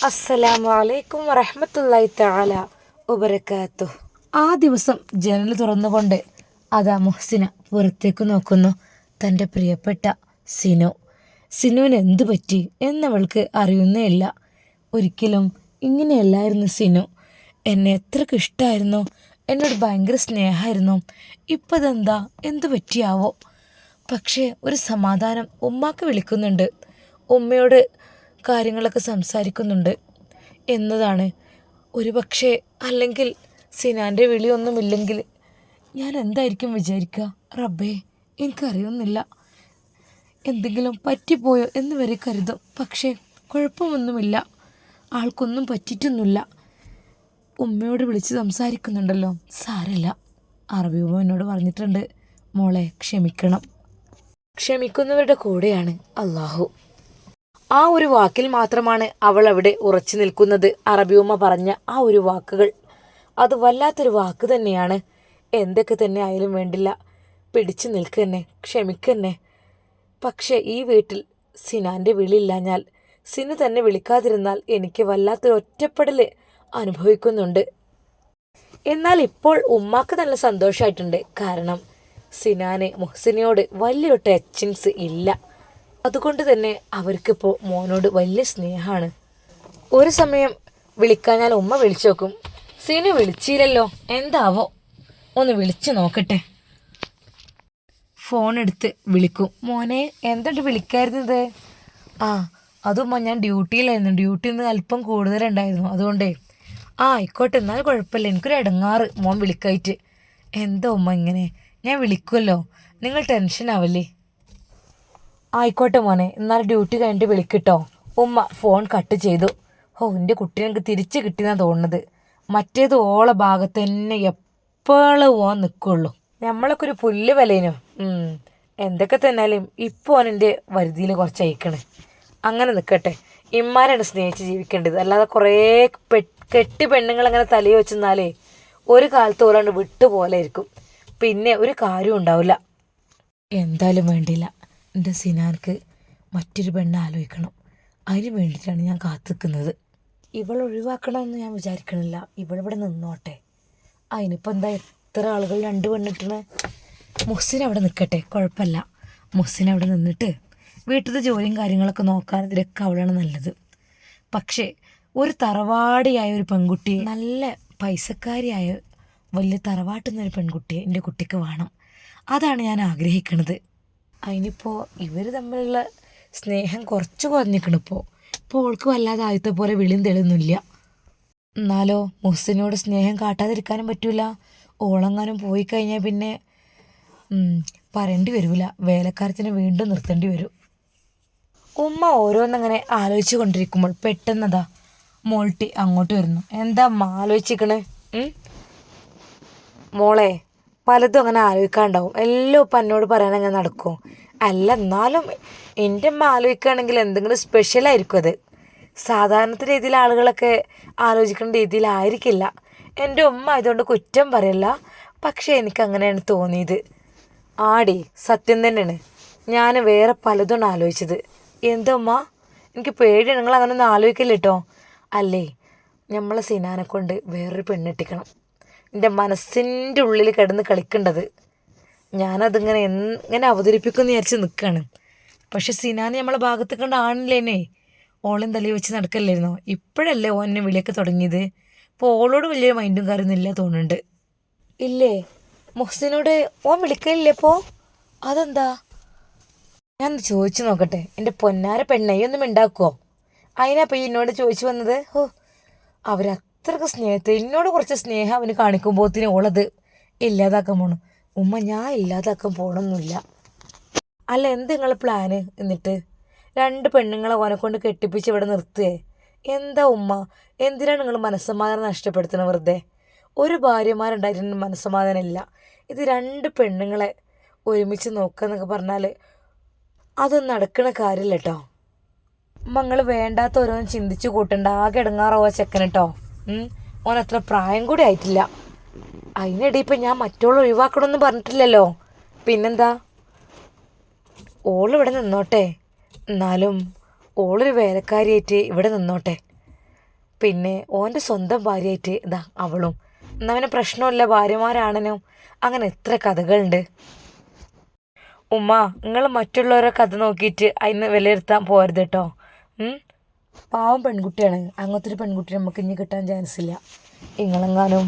അസ്സലാമു അലൈക്കും വറഹമത്തല്ലായി താല ഉപരക്കാത്തു ആ ദിവസം ജനൽ തുറന്നുകൊണ്ട് അതാ മുഹ്സിന പുറത്തേക്ക് നോക്കുന്നു. തന്റെ പ്രിയപ്പെട്ട സിനു. സിനുവിന് എന്തു പറ്റി എന്നവൾക്ക് അറിയുന്നേയില്ല ഒരിക്കലും ഇങ്ങനെയല്ലായിരുന്നു സിനു. എന്നെ എത്രക്ക് ഇഷ്ടമായിരുന്നു എന്നോട് ഭയങ്കര സ്നേഹമായിരുന്നു. ഇപ്പം ഇതെന്താ എന്തു പറ്റിയാവോ? പക്ഷേ ഒരു സമാധാനം ഉമ്മാക്ക് വിളിക്കുന്നുണ്ട്. ഉമ്മയോട് കാര്യങ്ങളൊക്കെ സംസാരിക്കുന്നുണ്ട് എന്നതാണ്. ഒരു പക്ഷേ അല്ലെങ്കിൽ സിനാന്റെ വിളിയൊന്നുമില്ലെങ്കിൽ ഞാൻ എന്തായിരിക്കും വിചാരിക്കുക? റബ്ബേ എനിക്കറിയുന്നില്ല. എന്തെങ്കിലും പറ്റിപ്പോയോ എന്ന് വരെ കരുതും. പക്ഷേ കുഴപ്പമൊന്നുമില്ല. ആൾക്കൊന്നും പറ്റിയിട്ടൊന്നുമില്ല. ഉമ്മയോട് വിളിച്ച് സംസാരിക്കുന്നുണ്ടല്ലോ. സാരല്ല. അറബി ഉമ്മ എന്നോട് പറഞ്ഞിട്ടുണ്ട്. മോളെ ക്ഷമിക്കണം. ക്ഷമിക്കുന്നവരുടെ കൂടെയാണ് അള്ളാഹു. ആ ഒരു വാക്കിൽ മാത്രമാണ് അവൾ അവിടെ ഉറച്ചു നിൽക്കുന്നത്. അറബിയുമ്മ പറഞ്ഞ ആ ഒരു വാക്കുകൾ. അത് വല്ലാത്തൊരു വാക്ക് തന്നെയാണ്. എന്തൊക്കെ തന്നെ ആയാലും വേണ്ടില്ല. പിടിച്ചു നിൽക്കന്നെ ക്ഷമിക്കന്നെ. പക്ഷേ ഈ വീട്ടിൽ സിനാന്റെ വിളിയില്ലാഞ്ഞാൽ സിനു തന്നെ വിളിക്കാതിരുന്നാൽ എനിക്ക് വല്ലാത്തൊരു ഒറ്റപ്പെടൽ അനുഭവിക്കുന്നുണ്ട്. എന്നാൽ ഇപ്പോൾ ഉമ്മാക്ക് നല്ല സന്തോഷമായിട്ടുണ്ട് കാരണം സിനാനെ മുഹ്സിനയോട് വലിയൊരു ടച്ചിങ്സ് ഇല്ല. അതുകൊണ്ട് തന്നെ അവർക്കിപ്പോൾ മോനോട് വലിയ സ്നേഹമാണ് ഒരു സമയം വിളിക്കാൻ ഞാൻ ഉമ്മ വിളിച്ചു നോക്കും. സിനു വിളിച്ചില്ലല്ലോ എന്താവോ? ഒന്ന് വിളിച്ചു നോക്കട്ടെ. ഫോൺ എടുത്ത് വിളിക്കും. മോനെ എന്തുണ്ട് വിളിക്കായിരുന്നത്? ആ അതുമ്മ ഞാൻ ഡ്യൂട്ടിയിലായിരുന്നു. ഡ്യൂട്ടിയിൽ നിന്ന് അല്പം കൂടുതലുണ്ടായിരുന്നു. അതുകൊണ്ടേ ആ ആയിക്കോട്ടെ എന്നാലും കുഴപ്പമില്ല. എനിക്കൊരു ഇടങ്ങാറ് മോൻ വിളിക്കായിട്ട്. എന്താ ഉമ്മ ഇങ്ങനെ? ഞാൻ വിളിക്കുമല്ലോ. നിങ്ങൾ ടെൻഷൻ ആവല്ലേ? ആയിക്കോട്ടെ മോനെ എന്നാൽ ഡ്യൂട്ടി കഴിഞ്ഞിട്ട് വിളിക്കിട്ടോ ഉമ്മ ഫോൺ കട്ട് ചെയ്തു. ഓ എന്റെ കുട്ടീനെ എനിക്ക് തിരിച്ച് കിട്ടിയെന്നാണ് തോന്നുന്നത്. മറ്റേത് ഓള ഭാഗത്ത് തന്നെ എപ്പോഴും ഓൻ നിൽക്കുള്ളൂ നമ്മളൊക്കെ ഒരു പുല്ല് വിലയിനു. എന്തൊക്കെ തന്നാലും ഇപ്പോൾ ഓൻ എന്റെ വരുതിയിൽ കുറച്ച് അയക്കണേ. അങ്ങനെ നിൽക്കട്ടെ ഇമ്മാരാണ് സ്നേഹിച്ച് ജീവിക്കേണ്ടത്. അല്ലാതെ കുറേ കെട്ടി പെണ്ണുങ്ങൾ അങ്ങനെ തലയിൽ വെച്ചെന്നാലേ ഒരു കാലത്ത് ഓരോണ്ട് വിട്ടുപോലെ ഇരിക്കും പിന്നെ ഒരു കാര്യം ഉണ്ടാവില്ല. എന്തായാലും വേണ്ടില്ല എന്റെ സിനാർക്ക് മറ്റൊരു പെണ്ണ് ആലോചിക്കണം. അതിന് വേണ്ടിയിട്ടാണ് ഞാൻ കാത്തിക്കുന്നത്. ഇവൾ ഒഴിവാക്കണമെന്ന് ഞാൻ വിചാരിക്കണില്ല. ഇവളിവിടെ നിന്നോട്ടെ. അതിനിപ്പോൾ എന്താ എത്ര ആളുകൾ രണ്ട് പെണ്ണിട്ടിന്? മുസ്സിൻ അവിടെ നിൽക്കട്ടെ. കുഴപ്പമില്ല. മുസ്സിൻ അവിടെ നിന്നിട്ട് വീട്ടിലത്തെ ജോലിയും കാര്യങ്ങളൊക്കെ നോക്കാൻ ഇതിലൊക്കെ അവളാണ് നല്ലത്. പക്ഷേ ഒരു തറവാടിയായ ഒരു പെൺകുട്ടി നല്ല പൈസക്കാരിയായ വലിയ തറവാട്ടുന്നൊരു പെൺകുട്ടിയെ എന്റെ കുട്ടിക്ക് വേണം. അതാണ് ഞാൻ ആഗ്രഹിക്കുന്നത് അതിനിപ്പോൾ ഇവർ തമ്മിലുള്ള സ്നേഹം കുറച്ച് കുറഞ്ഞിരിക്കണം ഇപ്പോൾ ഇപ്പോൾ ഓൾക്ക് വല്ലാതെ ആദ്യത്തെ പോലെ വിളിയും തെളിയൊന്നുമില്ല. എന്നാലോ മുഹസിനോട് സ്നേഹം കാട്ടാതിരിക്കാനും പറ്റില്ല ഓളങ്ങാനും പോയി കഴിഞ്ഞാൽ പിന്നെ പറയേണ്ടി വരൂല. വേലക്കാരത്തിന് വീണ്ടും നിർത്തേണ്ടി വരും. ഉമ്മ ഓരോന്നങ്ങനെ ആലോചിച്ചു കൊണ്ടിരിക്കുമ്പോൾ പെട്ടെന്നതാ മോൾട്ടി അങ്ങോട്ട് വരുന്നു. എന്താ അമ്മ ആലോചിച്ചിക്കണേ മോളെ പലതും അങ്ങനെ ആലോചിക്കാണ്ടാവും. എല്ലാം ഇപ്പം എന്നോട് പറയാൻ അങ്ങനെ നടക്കും. അല്ല എന്നാലും എന്റെ അമ്മ ആലോചിക്കുകയാണെങ്കിൽ എന്തെങ്കിലും സ്പെഷ്യലായിരിക്കും അത്. സാധാരണത്തെ രീതിയിൽ ആളുകളൊക്കെ ആലോചിക്കുന്ന രീതിയിലായിരിക്കില്ല എന്റെ ഉമ്മ ആയതുകൊണ്ട് കുറ്റം പറയല്ല. പക്ഷേ എനിക്ക് അങ്ങനെയാണ് തോന്നിയത്. ആടി സത്യം തന്നെയാണ്. ഞാൻ വേറെ പലതും ആലോചിച്ചത്. എന്താ ഉമ്മ? എനിക്ക് പേടിയാണ്. നിങ്ങൾ അങ്ങനെ ഒന്നും ആലോചിക്കില്ല കേട്ടോ. അല്ലേ? നമ്മളെ സിനാനെ കൊണ്ട് വേറൊരു പെണ്ണെട്ടിക്കണം എന്റെ മനസ്സിന്റെ ഉള്ളിൽ കിടന്ന് കളിക്കേണ്ടത്. ഞാനതിങ്ങനെ എങ്ങനെ അവതരിപ്പിക്കുമെന്ന് വിചാരിച്ച് നിൽക്കുകയാണ് പക്ഷെ സിനാന് നമ്മളെ ഭാഗത്ത് കണ്ട ആണില്ലേനെ ഓളും തലയിൽ വെച്ച് നടക്കല്ലായിരുന്നോ? ഇപ്പോഴല്ലേ ഓനെ വിളിയൊക്കെ തുടങ്ങിയത്. അപ്പോൾ ഓളോട് വലിയ മൈൻഡും കാര്യമൊന്നും ഇല്ല തോന്നുന്നുണ്ട്. ഇല്ലേ? മുഹ്സിനോട് ഓൻ വിളിക്കലില്ലേ ഇപ്പോൾ അതെന്താ? ഞാൻ ചോദിച്ചു നോക്കട്ടെ. എന്റെ പൊന്നാര പെണ്ണയൊന്നും ഉണ്ടാക്കുമോ അതിനാ ഈ എന്നോട് ചോദിച്ചു വന്നത്? ഓ അവരത്രക്ക് സ്നേഹത്തെ എന്നോട് കുറച്ച് സ്നേഹം അവന് കാണിക്കുമ്പോഴത്തേന് ഓളത് ഇല്ലാതാക്കാൻ പോണു. ഉമ്മ ഞാൻ ഇല്ലാതാക്കാൻ പോണൊന്നുമില്ല. അല്ല എന്ത് നിങ്ങൾ പ്ലാന് എന്നിട്ട്? രണ്ട് പെണ്ണുങ്ങളെ ഓനെ കൊണ്ട് കെട്ടിപ്പിച്ച് ഇവിടെ നിർത്തുകയെ എന്താ ഉമ്മ? എന്തിനാണ് നിങ്ങൾ മനസ്സമാധാനം നഷ്ടപ്പെടുത്തണം വെറുതെ? ഒരു ഭാര്യമാരുണ്ടായിരുന്നു മനസ്സമാധാനം ഇല്ല ഇത് രണ്ട് പെണ്ണുങ്ങളെ ഒരുമിച്ച് നോക്കുക എന്നൊക്കെ പറഞ്ഞാൽ അതൊന്നും നടക്കണ കാര്യമില്ല കേട്ടോ മങ്ങൾ വേണ്ടാത്ത ഓരോന്നും ചിന്തിച്ചു കൂട്ടണ്ട. ആകെ ഇടങ്ങാറോ ചെക്കൻ കേട്ടോ ഓൻ അത്ര പ്രായം കൂടി ആയിട്ടില്ല. അതിനിടെ ഇപ്പം ഞാൻ മറ്റോളം ഒഴിവാക്കണമെന്ന് പറഞ്ഞിട്ടില്ലല്ലോ. പിന്നെന്താ? ഓളിവിടെ നിന്നോട്ടെ. എന്നാലും ഓളൊരു വേലക്കാരിയായിട്ട് ഇവിടെ നിന്നോട്ടെ. പിന്നെ ഓന്റെ സ്വന്തം ഭാര്യയായിട്ട് ഇതാ അവളും. എന്നവന് പ്രശ്നമില്ല ഭാര്യമാരാണനും അങ്ങനെ എത്ര കഥകളുണ്ട്. ഉമ്മ നിങ്ങൾ മറ്റുള്ളവരെ കഥ നോക്കിയിട്ട് അതിന് വിലയിരുത്താൻ പോരുത് കേട്ടോ? പാവം പെൺകുട്ടിയാണ്. അങ്ങനത്തെ ഒരു പെൺകുട്ടി നമുക്ക് ഇനി കിട്ടാൻ ചാൻസ് ഇല്ല. നിങ്ങളെങ്ങാനും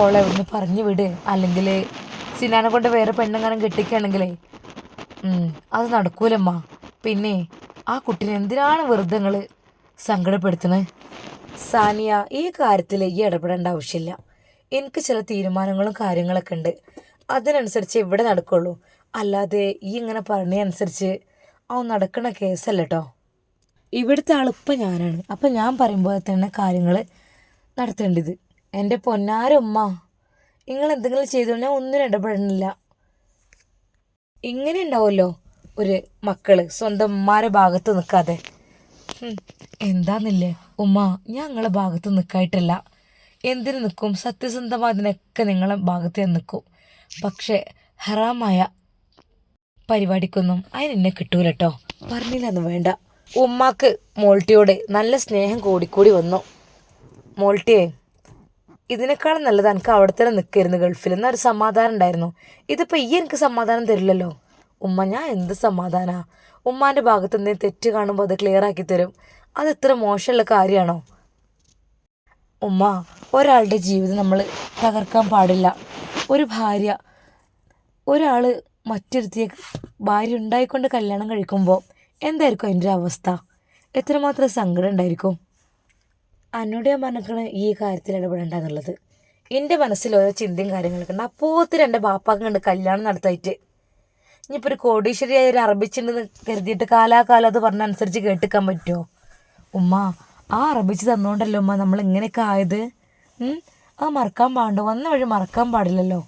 ഓളെ ഇവിടുന്ന് പറഞ്ഞു വിട്. അല്ലെങ്കിൽ സിനാനെ കൊണ്ട് വേറെ പെണ്ണെങ്ങാനും കെട്ടിക്കുകയാണെങ്കിലേ അത് നടക്കൂലമ്മ. പിന്നെ ആ കുട്ടീനെ എന്തിനാണ് വെറുതെ നിങ്ങൾ സങ്കടപ്പെടുത്തണേ സാനിയ ഈ കാര്യത്തിൽ ഈ ഇടപെടേണ്ട ആവശ്യമില്ല. എനിക്ക് ചില തീരുമാനങ്ങളും കാര്യങ്ങളൊക്കെ ഉണ്ട്. അതിനനുസരിച്ച് ഇവിടെ നടക്കുള്ളൂ. അല്ലാതെ ഈ ഇങ്ങനെ പറഞ്ഞതനുസരിച്ച് അവൻ നടക്കണ കേസല്ല കേട്ടോ ഇവിടുത്തെ ആളിപ്പം ഞാനാണ്. അപ്പം ഞാൻ പറയുമ്പോൾ തന്നെ കാര്യങ്ങൾ നടത്തേണ്ടത്. എന്റെ പൊന്നാരമ്മ നിങ്ങൾ എന്തെങ്കിലും ചെയ്തു ഞാൻ ഒന്നിനും ഇടപെടണില്ല ഇങ്ങനെ ഉണ്ടാവുമല്ലോ ഒരു മക്കൾ സ്വന്തം ഉമ്മാരെ ഭാഗത്ത് നിൽക്കാതെ. എന്താന്നില്ലേ? ഉമ്മ ഞാൻ നിങ്ങളെ ഭാഗത്ത് നിൽക്കായിട്ടല്ല എന്തിനു നിൽക്കും സത്യസന്ധമായതിനൊക്കെ നിങ്ങളെ ഭാഗത്ത് ഞാൻ നിൽക്കും പക്ഷേ ഹറാമായ പരിപാടിക്കൊന്നും അതിനെന്നെ കിട്ടൂലട്ടോ പറഞ്ഞില്ലെന്ന് വേണ്ട. ഉമ്മാക്ക് മോൾട്ടിയോട് നല്ല സ്നേഹം കൂടിക്കൂടി വന്നു. മോൾട്ടിയെ ഇതിനേക്കാളും നല്ലത് എനിക്ക് അവിടെ തന്നെ നിൽക്കായിരുന്നു ഗൾഫിൽ. എന്നൊരു സമാധാനം ഉണ്ടായിരുന്നു. ഇതിപ്പോൾ ഈ എനിക്ക് സമാധാനം തരില്ലല്ലോ? ഉമ്മ ഞാൻ എന്ത് സമാധാനാ? ഉമ്മാന്റെ ഭാഗത്ത് എന്തെങ്കിലും തെറ്റ് കാണുമ്പോൾ അത് ക്ലിയർ ആക്കി തരും. അത് ഇത്ര മോശമുള്ള കാര്യമാണോ? ഉമ്മ ഒരാളുടെ ജീവിതം നമ്മൾ തകർക്കാൻ പാടില്ല. ഒരു ഭാര്യ ഒരാൾ മറ്റൊരുത്തിയെ ഭാര്യ ഉണ്ടായിക്കൊണ്ട് കല്യാണം കഴിക്കുമ്പോൾ എന്തായിരിക്കും അതിന്റെ അവസ്ഥ? എത്രമാത്രം സങ്കടം ഉണ്ടായിരിക്കും? അന്നോട് ഞാൻ പറഞ്ഞിരിക്കണ ഈ കാര്യത്തിൽ ഇടപെടേണ്ടെന്നുള്ളത് എന്റെ മനസ്സിൽ ഓരോ ചിന്തയും കാര്യങ്ങളൊക്കെ ഉണ്ട്. അപ്പോത്തിന് എന്റെ ബാപ്പാക്ക് കണ്ട് കല്യാണം നടത്തായിട്ട്. ഇനിയിപ്പോൾ ഒരു കോടീശ്വരിയായ ഒരു അറബിച്ചുണ്ടെന്ന് കരുതിയിട്ട് കാലാകാലം അത് പറഞ്ഞ അനുസരിച്ച് കേട്ടിക്കാൻ പറ്റുമോ? ഉമ്മ ആ അറബിച്ച് തന്നുകൊണ്ടല്ലോ ഉമ്മ നമ്മൾ ഇങ്ങനെയൊക്കെ ആയത്? അത് മറക്കാൻ പാടുണ്ടോ? വന്ന വഴി മറക്കാൻ പാടില്ലല്ലോ.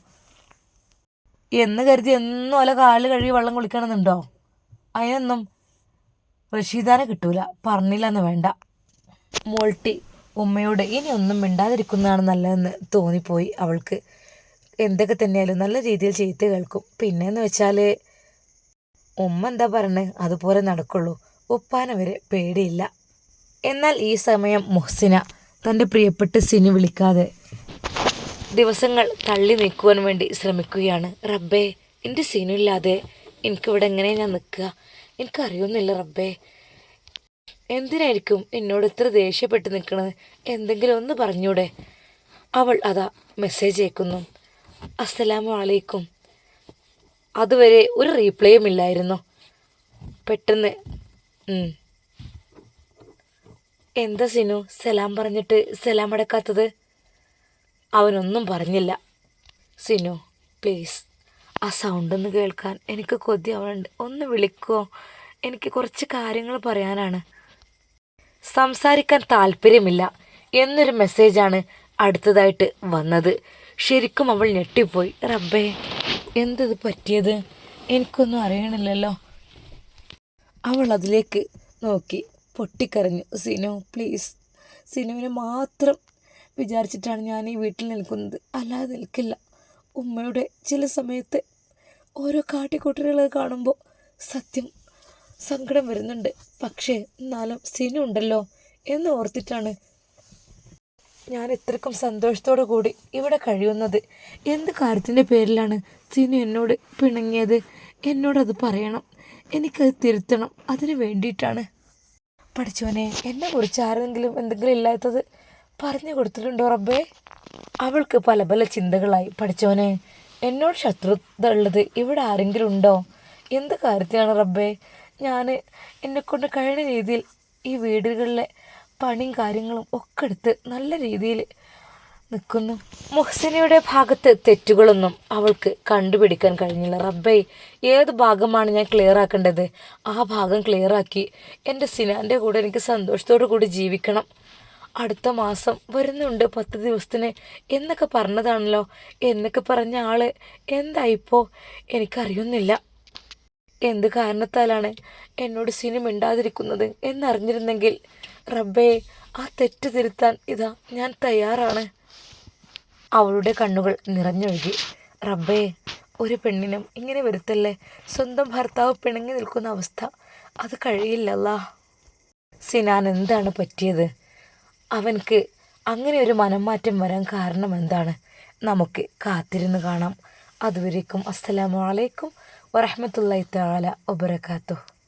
എന്ന് കരുതി എന്നും ഓല കാൽ കഴുകി വെള്ളം കുളിക്കണമെന്നുണ്ടോ? അതിനൊന്നും റഷീദാനെ കിട്ടൂല. പറഞ്ഞില്ലെന്ന് വേണ്ട. മോൾട്ടി ഉമ്മയോട് ഇനി ഒന്നും മിണ്ടാതിരിക്കുന്നതാണ് നല്ലതെന്ന് തോന്നിപ്പോയി അവൾക്ക്. എന്തൊക്കെ തന്നെയാലും നല്ല രീതിയിൽ ചെയ്ത് കേൾക്കും. പിന്നെന്ന് വെച്ചാൽ ഉമ്മ എന്താ പറയണേ? അതുപോലെ നടക്കുള്ളൂ. ഒപ്പാന വരെ പേടിയില്ല. എന്നാൽ ഈ സമയം മുഹ്സിന തന്റെ പ്രിയപ്പെട്ട സിനി വിളിക്കാതെ ദിവസങ്ങൾ തള്ളി നീക്കുവാൻ വേണ്ടി ശ്രമിക്കുകയാണ്. റബ്ബേ എന്റെ സീനില്ലാതെ എനിക്കിവിടെ എങ്ങനെ ഞാൻ നിൽക്കുക? എനിക്കറിയുന്നില്ല റബ്ബേ. എന്തിനായിരിക്കും എന്നോട് ഇത്ര ദേഷ്യപ്പെട്ട് നിൽക്കണത്? എന്തെങ്കിലും ഒന്ന് പറഞ്ഞൂടെ? അവൾ അതാ മെസ്സേജ് അയക്കുന്നു. അസ്സലാമു അലൈക്കും. അതുവരെ ഒരു റീപ്ലേയും ഇല്ലായിരുന്നു. പെട്ടെന്ന് എന്താ സിനു? സലാം പറഞ്ഞിട്ട് സലാം അടക്കാത്തത്? അവനൊന്നും പറഞ്ഞില്ല. സിനു പ്ലീസ് ആ സൗണ്ടൊന്ന് കേൾക്കാൻ എനിക്ക് കൊതി അവളുണ്ട്. ഒന്ന് വിളിക്കുമോ എനിക്ക് കുറച്ച് കാര്യങ്ങൾ പറയാനാണ്. സംസാരിക്കാൻ താല്പര്യമില്ല. എന്നൊരു മെസ്സേജാണ് അടുത്തതായിട്ട് വന്നത്. ശരിക്കും അവൾ ഞെട്ടിപ്പോയി. റബ്ബേ എന്തത് പറ്റിയത്? എനിക്കൊന്നും അറിയണില്ലല്ലോ. അവൾ അതിലേക്ക് നോക്കി. പൊട്ടിക്കരഞ്ഞു. സിനു പ്ലീസ് സിനുവിനെ മാത്രം വിചാരിച്ചിട്ടാണ് ഞാൻ ഈ വീട്ടിൽ നിൽക്കുന്നത്. അല്ലാതെ നിൽക്കില്ല. ഉമ്മയുടെ ചില സമയത്ത് ഓരോ കാട്ടിക്കൂട്ടലുകൾ കാണുമ്പോൾ സത്യം സങ്കടം വരുന്നുണ്ട്. പക്ഷേ എന്നാലും സിനു ഉണ്ടല്ലോ എന്ന് ഓർത്തിട്ടാണ് ഞാൻ ഇത്രക്കും സന്തോഷത്തോടു കൂടി ഇവിടെ കഴിയുന്നത്. എന്ത് കാര്യത്തിന്റെ പേരിലാണ് സിനു എന്നോട് പിണങ്ങിയത്? എന്നോടത് പറയണം. എനിക്കത് തിരുത്തണം. അതിന് വേണ്ടിയിട്ടാണ്. പഠിച്ചോനെ എന്നെ കുറിച്ച് ആരെങ്കിലും എന്തെങ്കിലും ഇല്ലാത്തത് പറഞ്ഞു കൊടുത്തിട്ടുണ്ടോ റബ്ബേ? അവൾക്ക് പല പല ചിന്തകളായി. പഠിച്ചോനെ എന്നോട് ശത്രുത ഉള്ളത് ഇവിടെ ആരെങ്കിലും ഉണ്ടോ? എന്ത് കാര്യത്തിലാണ് റബ്ബേ? ഞാൻ എന്നെക്കൊണ്ട് കഴിയുന്ന രീതിയിൽ ഈ വീടുകളിലെ പണിയും കാര്യങ്ങളും ഒക്കെ എടുത്ത് നല്ല രീതിയിൽ നിൽക്കുന്നു. മുഹ്സിനയുടെ ഭാഗത്ത് തെറ്റുകളൊന്നും അവൾക്ക് കണ്ടുപിടിക്കാൻ കഴിഞ്ഞില്ല. റബ്ബേ ഏത് ഭാഗമാണ് ഞാൻ ക്ലിയർ ആക്കേണ്ടത്? ആ ഭാഗം ക്ലിയർ ആക്കി എന്റെ സിനാന്റെ കൂടെ എനിക്ക് സന്തോഷത്തോടു കൂടി ജീവിക്കണം. അടുത്ത മാസം വരുന്നുണ്ട് പത്ത് ദിവസത്തിന് എന്നൊക്കെ പറഞ്ഞതാണല്ലോ. എന്നൊക്കെ പറഞ്ഞ ആൾ എന്തായിപ്പോ? എനിക്കറിയുന്നില്ല. എന്ത് കാരണത്താലാണ് എന്നോട് സിനിമ ഉണ്ടാതിരിക്കുന്നത് എന്നറിഞ്ഞിരുന്നെങ്കിൽ? റബ്ബയെ ആ തെറ്റ് തിരുത്താൻ ഇതാ ഞാൻ തയ്യാറാണ്. അവളുടെ കണ്ണുകൾ നിറഞ്ഞൊഴുകി. റബ്ബയെ ഒരു പെണ്ണിനും ഇങ്ങനെ വരുത്തല്ലേ? സ്വന്തം ഭർത്താവ് പിണങ്ങി നിൽക്കുന്ന അവസ്ഥ. അത് കഴിയില്ലല്ലാ. സിനാൻ എന്താണ് പറ്റിയത്? അവൻക്ക് അങ്ങനെ ഒരു മനംമാറ്റം വരാൻ കാരണം എന്താണ്? നമുക്ക് കാത്തിരുന്ന് കാണാം. അതുവരേക്കും അസ്സലാമലൈക്കും വറഹ്മത്തുള്ളാഹി തആല വബറകാതുഹു.